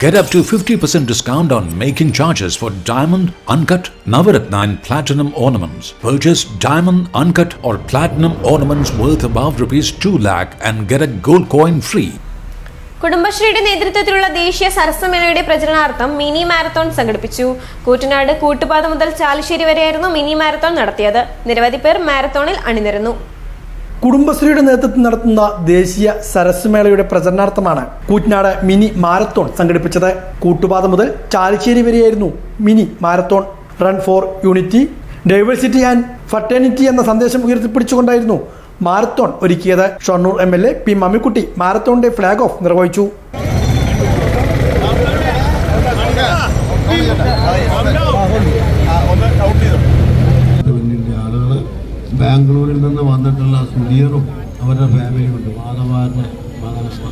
Get up to 50% discount on making charges for diamond, uncut, Navaratna and platinum ornaments. Purchase diamond, uncut or platinum ornaments worth above rupees 2 lakh and get a gold coin free. കുടുംബശ്രീയുടെ നേതൃത്വത്തിലുള്ള ദേശീയ സരസമേളയുടെ പ്രചരണാർത്ഥം mini marathon സംഘടിപ്പിച്ചു കൂറ്റനാട് കൂട്ടുപാത മുതൽ ചാലിശ്ശേരി വരെയായിരുന്നു mini marathon നടത്തിയത് നിരവധി പേർ മാരത്തോണിൽ അണിനിരന്നു കുടുംബശ്രീയുടെ നേതൃത്വത്തിൽ നടത്തുന്ന ദേശീയ സരസ്മേളയുടെ പ്രചരണാർത്ഥമാണ് കൂറ്റനാട് മിനി മാരത്തോൺ സംഘടിപ്പിച്ചത്. കൂട്ടുപാത മുതൽ ചാലിശ്ശേരി വരെയായിരുന്നു mini marathon. Run for unity diversity and fraternity എന്ന സന്ദേശം ഉയർത്തിപ്പിടിച്ചുകൊണ്ടായിരുന്നു മാരത്തോൺ ഒരുക്കിയത്. Shoranur M L A P Mammikutty മാരത്തോണിന്റെ flag off നിർവഹിച്ചു. ബാംഗ്ലൂരിൽ നിന്ന് വന്നിട്ടുള്ള സുധീറും അവരുടെ ഫാമിലിയും ഉണ്ട് മാധവാരുടെ മകനാണ്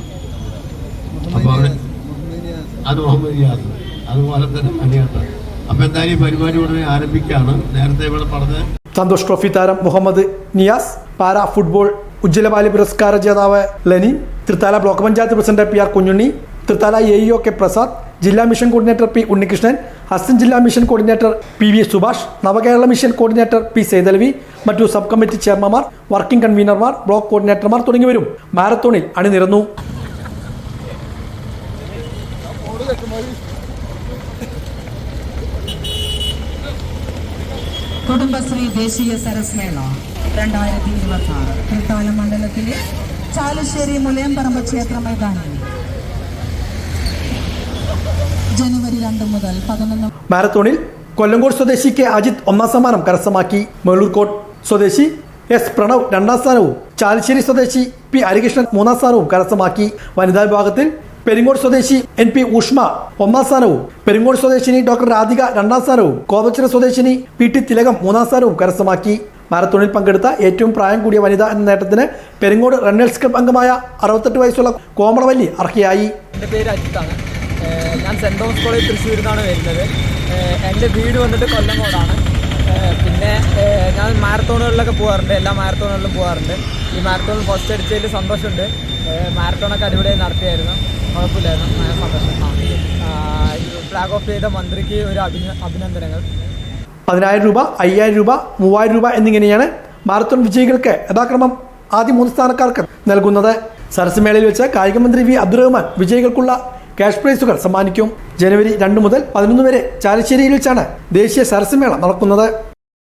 അപ്പോൾ അവിടെ അത് മുഹമ്മദ് യാസ് അതുപോലെ തന്നെ മണിയാട്ട അപ്പോൾ എന്തായാലും ഈ പരിപാടി ഉടനെ ആരംഭിക്കുകയാണ്. നേരത്തെ ഇവിടെ പറഞ്ഞ സന്തോഷ് ട്രോഫി താരം മുഹമ്മദ് നിയാസ് പാരാ ഫുട്ബോൾ ഉജ്ജ്വലബാലി പുരസ്കാര ജേതാവ് ലനി Thrithala block panchayat president P R Kunjunni Thrithala A E O K Prasad ജില്ലാ mission coordinator P Unnikrishnan assistant ജില്ലാ mission coordinator P V Subhash Navakerala mission coordinator P Saithalavi മറ്റു sub committee ചെയർമാൻമാർ working കൺവീനർമാർ block കോർഡിനേറ്റർമാർ തുടങ്ങിയവരും മാരത്തോണിൽ അണിനിരന്നു. കുടുംബശ്രീ ദേശീയ സരസ് മേള രണ്ടായിരത്തി ഇരുപത്തി ആറ് തൃത്താല മണ്ഡലത്തിലെ ചാലുശ്ശേരി മുലയംപറമ്പ് ക്ഷേത്ര മൈതാനിൽ ജനുവരി രണ്ട് മുതൽ പതിനൊന്ന് മാരത്തോണിൽ കൊല്ലങ്കോട് സ്വദേശി കെ അജിത് ഒന്നാം സമ്മാനം കരസ്ഥമാക്കി. മേളൂർകോട്ട് സ്വദേശി എസ് പ്രണവ് രണ്ടാം സ്ഥാനവും ചാലിശ്ശേരി സ്വദേശി പി ഹരികൃഷ്ണൻ മൂന്നാം സ്ഥാനവും കരസ്ഥമാക്കി. വനിതാ വിഭാഗത്തിൽ പെരിങ്ങോട് സ്വദേശി എൻ പി ഊഷ്മ ഒന്നാം സ്ഥാനവും പെരിങ്ങോട് സ്വദേശിനി ഡോക്ടർ രാധിക രണ്ടാം സ്ഥാനവും കോതച്ചിറ സ്വദേശിനി പി ടി തിലകം മൂന്നാം സ്ഥാനവും കരസ്ഥമാക്കി. മാരത്തോണിൽ പങ്കെടുത്ത ഏറ്റവും പ്രായം കൂടിയ വനിത എന്ന നേട്ടത്തിന് പെരിങ്ങോട് റണ്ണേഴ്സ് ക്ലബ് അംഗമായ അറുപത്തെട്ട് വയസ്സുള്ള കോമളവല്ലി അർഹയായി. എന്റെ പേര് അജിത്താണ്. ഞാൻ സെന്റ് തോമസ് കോളേജ് തൃശ്ശൂരിൽ നിന്നാണ് വരുന്നത് എന്റെ വീട് വന്നിട്ട് കൊല്ലങ്കോടാണ് പിന്നെ ഞാൻ മാരത്തോണുകളിലൊക്കെ പോകാറുണ്ട്. എല്ലാ മാരത്തോണുകളിലും പോകാറുണ്ട്. ഈ മാരത്തോണിൽ ഫസ്റ്റ് അടിച്ചതിൽ സന്തോഷമുണ്ട്. മാരത്തോണൊക്കെ അടിപൊളിയായി നടത്തിയായിരുന്നു. കുഴപ്പമില്ലായിരുന്നു. സന്തോഷം. ഫ്ലാഗ് ഓഫ് ചെയ്ത മന്ത്രിക്ക് ഒരു അഭിന അഭിനന്ദനങ്ങൾ. പതിനായിരം രൂപ അയ്യായിരം രൂപ മൂവായിരം രൂപ എന്നിങ്ങനെയാണ് മാരത്തോൺ വിജയികൾക്ക് യഥാക്രമം ആദ്യ മൂന്ന് സ്ഥാനക്കാർക്ക് നൽകുന്നത്. സരസ്മേളയിൽ വെച്ച് കായികമന്ത്രി വി അബ്ദുറഹ്മാൻ വിജയികൾക്കുള്ള ക്യാഷ് പ്രൈസുകൾ സമ്മാനിക്കും. ജനുവരി രണ്ട് മുതൽ പതിനൊന്ന് വരെ ചാലശ്ശേരിയിൽ വെച്ചാണ് ദേശീയ സരസമേളം മേള നടക്കുന്നത്.